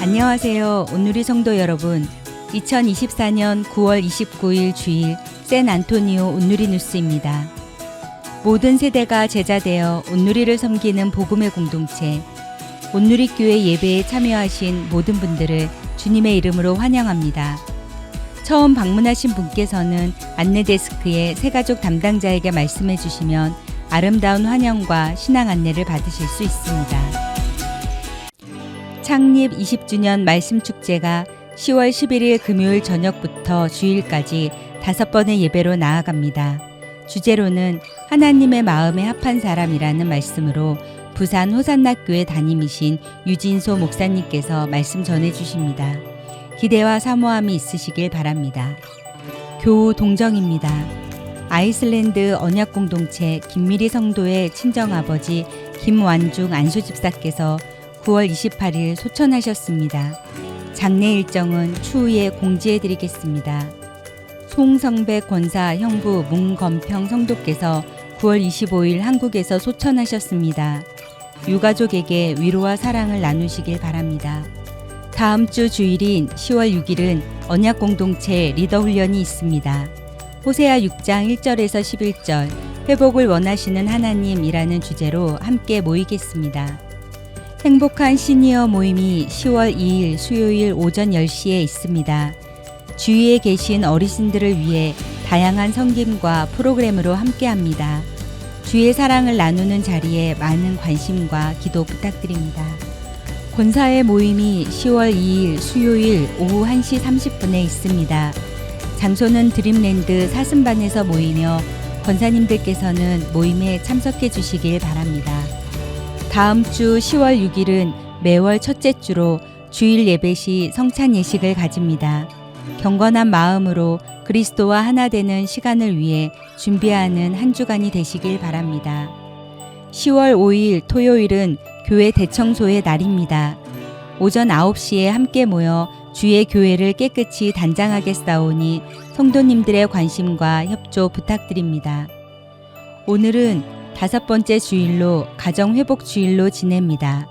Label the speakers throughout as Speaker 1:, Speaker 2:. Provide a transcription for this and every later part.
Speaker 1: 안녕하세요. 온누리 성도 여러분. 2024년 9월 29일 주일 샌 안토니오 온누리 뉴스입니다. 모든 세대가 제자되어 온누리를 섬기는 복음의 공동체 온누리 교회 예배에 참여하신 모든 분들을 주님의 이름으로 환영합니다. 처음 방문하신 분께서는 안내 데스크에 새가족 담당자에게 말씀해 주시면 아름다운 환영과 신앙 안내를 받으실 수 있습니다. 창립 20주년 말씀 축제가 10월 11일 금요일 저녁부터 주일까지 다섯 번의 예배로 나아갑니다. 주제로는 하나님의 마음에 합한 사람이라는 말씀으로 부산 호산나 교회 담임이신 유진소 목사님께서 말씀 전해 주십니다. 기대와 사모함이 있으시길 바랍니다. 교우 동정입니다. 아이슬란드 언약 공동체 김미리 성도의 친정아버지 김완중 안수집사께서 9월 28일 소천하셨습니다. 장례 일정은 추후에 공지해 드리겠습니다. 송성백 권사 형부 문건평 성도께서 9월 25일 한국에서 소천하셨습니다. 유가족에게 위로와 사랑을 나누시길 바랍니다. 다음 주 주일인 10월 6일은 언약 공동체 리더 훈련이 있습니다. 호세아 6장 1절에서 11절 회복을 원하시는 하나님이라는 주제로 함께 모이겠습니다. 행복한 시니어 모임이 10월 2일 수요일 오전 10시에 있습니다. 주위에 계신 어르신들을 위해 다양한 성김과 프로그램으로 함께합니다. 주의 사랑을 나누는 자리에 많은 관심과 기도 부탁드립니다. 권사의 모임이 10월 2일 수요일 오후 1시 30분에 있습니다. 장소는 드림랜드 사슴반에서 모이며 권사님들께서는 모임에 참석해 주시길 바랍니다. 다음 주 10월 6일은 매월 첫째 주로 주일 예배 시 성찬 예식을 가집니다. 경건한 마음으로 그리스도와 하나 되는 시간을 위해 준비하는 한 주간이 되시길 바랍니다. 10월 5일 토요일은 교회 대청소의 날입니다. 오전 9시에 함께 모여 주의 교회를 깨끗이 단장하게 싸우니 성도님들의 관심과 협조 부탁드립니다. 오늘은 다섯 번째 주일로 가정 회복 주일로 지냅니다.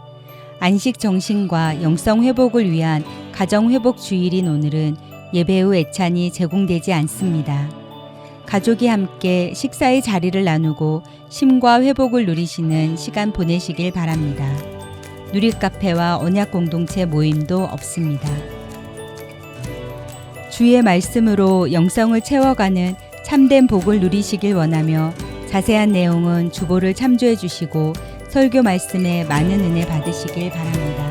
Speaker 1: 안식 정신과 영성 회복을 위한 가정 회복 주일인 오늘은 예배 후 애찬이 제공되지 않습니다. 가족이 함께 식사의 자리를 나누고 심과 회복을 누리시는 시간 보내시길 바랍니다. 누릴 카페와 언약 공동체 모임도 없습니다. 주의 말씀으로 영성을 채워가는 참된 복을 누리시길 원하며 자세한 내용은 주보를 참조해 주시고 설교 말씀에 많은 은혜 받으시길 바랍니다.